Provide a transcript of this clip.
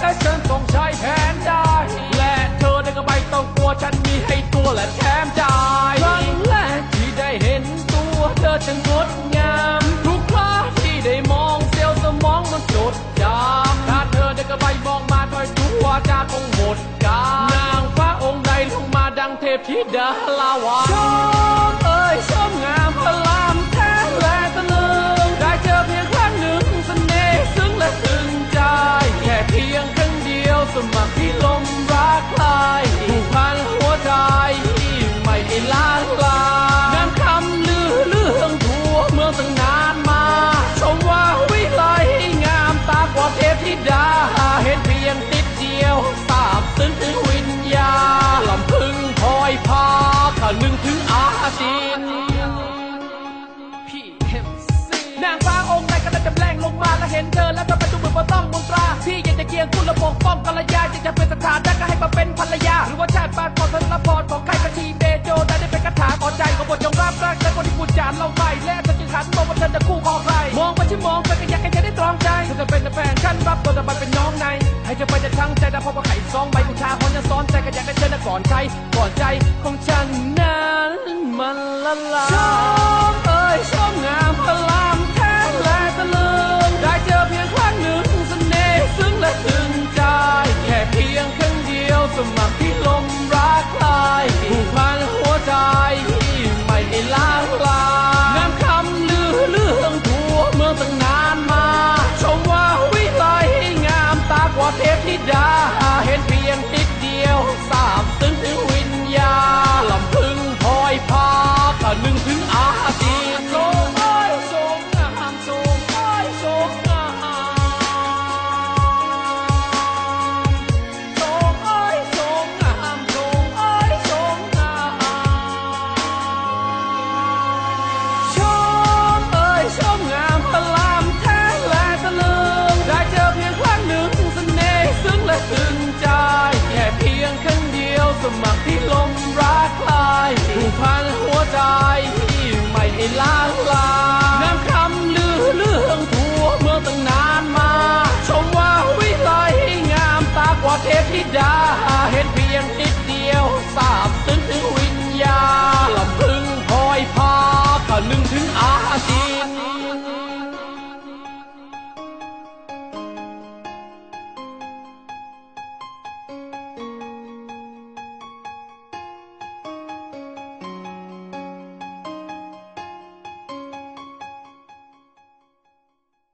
และฉันต้องใช้แทนได้ และเธอได้ก็ไม่ต้องกลัวฉันมีให้ตัวและแถมใจครั้งแรกที่ได้เห็นตัวเธอฉันงดงาม ทุกคราที่ได้มองเซลล์สมองมันจดจำถ้าเธอได้ก็ไปมองมาถอยตัวาจาคงหมดกานางฟ้าองค์ใดลงมาดังเทพธิดาลาวา งวิญญาณลำพึงคอยพาข้านึงถึงอาจินพี่เฮมซีนางฟ้าองค์ไหนก็ได้จำแรงลงมาแล้วเห็นเธอแล้วทำไมดูเหมือนว่าต้องมนตรา พี่อยากจะเกียงคุณระปกป้องกัลยาอยากจะเป็นสถานะก็ให้มาเป็นภรรยา หรือว่าชาติปานก่อนธนพรของใครกระชีเบโจได้ได้เป็นคาถาก่อนใจของบทยงรับรักและคนที่พูดจานเราไม่และจะจึงหันมองว่าเธอจะคู่ครองใครมองไปที่มองไปก็อยากให้เธอได้ตรองใจเธอจะเป็นแฟนฉันรับตัวจะไปเป็นน้องใน ให้เธอไปจะทั้งใจแต่พอว่าไข่ซองใบกุชาพอจะซ้อนใจก็อยากได้เจอนะก่อนใจก่อนใจของฉันนั้นมันละลาย